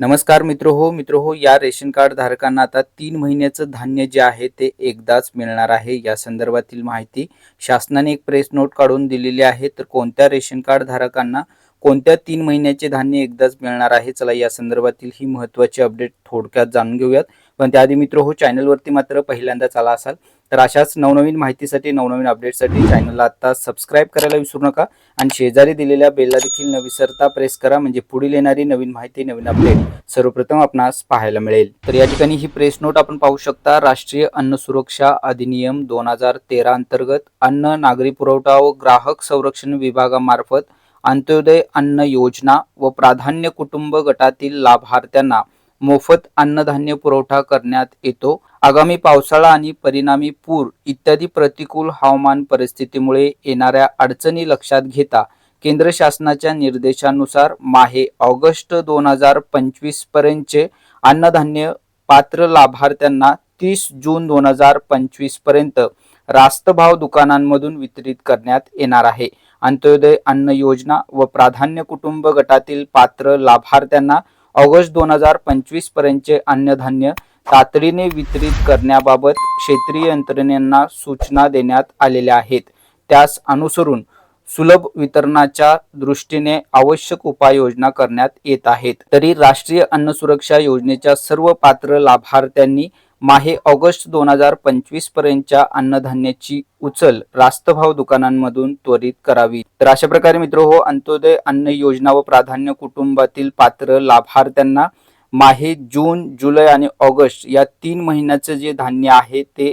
नमस्कार मित्र हो मित्र हो या रेशन कार्ड धारकांना आता तीन महिन्याचं धान्य जे आहे ते एकदाच मिळणार आहे. या संदर्भातील माहिती शासनाने एक प्रेस नोट काढून दिलेली आहे. तर कोणत्या रेशन कार्ड धारकांना कोणत्या तीन महिन्याचे धान्य एकदाच मिळणार आहे? चला या संदर्भातील ही महत्त्वाची अपडेट थोडक्यात जाणून घेऊयात. पण त्याआधी मित्र हो चॅनलवरती मात्र पहिल्यांदाच आला असाल तर अशाच नवनवीन माहितीसाठी नवनवीन अपडेटसाठी चॅनलला आत्ता सबस्क्राईब करायला विसरू नका. आणि शेजारी दिलेल्या बेलला देखील न विसरता प्रेस करा. म्हणजे पुढील येणारी नवीन माहिती नवीन अपडेट सर्वप्रथम आपणास पाहायला मिळेल. तर या ठिकाणी ही प्रेस नोट आपण पाहू शकता. राष्ट्रीय अन्न सुरक्षा अधिनियम दोन हजार तेरा अंतर्गत अन्न नागरी पुरवठा व ग्राहक संरक्षण विभागामार्फत अंत्योदय अन्न योजना व प्राधान्य कुटुंब गटातील लाभार्थ्यांना मोफत अन्नधान्य पुरवठा करण्यात येतो. आगामी पावसाळा आणि परिणामी पूर इत्यादी प्रतिकूल हवामान परिस्थितीमुळे येणाऱ्या अडचणी लक्षात घेता केंद्र शासनाच्या निर्देशानुसार माहे ऑगस्ट दोन हजार पंचवीस पर्यंतचे अन्नधान्य पात्र लाभार्थ्यांना तीस जून दोन हजार पंचवीसपर्यंत रास्त भाव दुकानांमधून वितरित करण्यात येणार आहे. अंत्योदय अन्न योजना व प्राधान्य कुटुंब गटातील पात्र लाभार्थ्यांना ऑगस्ट दोन हजार पंचवीस पर्यंतचे अन्नधान्य तातडीने वितरित करण्याबाबत क्षेत्रीय यंत्रणेंना सूचना देण्यात आलेल्या आहेत. त्यास अनुसरून सुलभ वितरणाच्या दृष्टीने आवश्यक उपाययोजना करण्यात येत आहेत. तरी राष्ट्रीय अन्न सुरक्षा योजनेच्या सर्व पात्र लाभार्थ्यांनी माहे ऑगस्ट दोन हजार पंचवीस पर्यंतच्या अन्नधान्याची उचल रास्तभाव दुकानांमधून त्वरित करावी. तर अशा प्रकारे मित्र हो अंत्योदय अन्न योजना व प्राधान्य कुटुंबातील पात्र लाभार्थ्यांना माहे जून जुलै आणि ऑगस्ट या तीन महिन्याचं जे धान्य आहे ते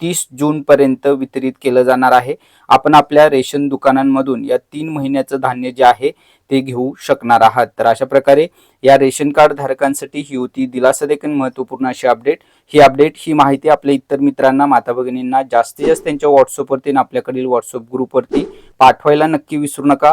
तीस जूनपर्यंत वितरित केलं जाणार आहे. आपण आपल्या रेशन दुकानांमधून या तीन महिन्याचं धान्य जे आहे ते घेऊ शकणार आहात. तर अशा प्रकारे या रेशन कार्ड धारकांसाठी ही होती दिलासा देखील महत्त्वपूर्ण अशी अपडेट. ही अपडेट ही माहिती आपल्या इतर मित्रांना माता भगिनींना जास्तीत जास्त त्यांच्या व्हॉट्सअपवरती आणि आपल्याकडील व्हॉट्सअप ग्रुपवरती पाठवायला नक्की विसरू नका.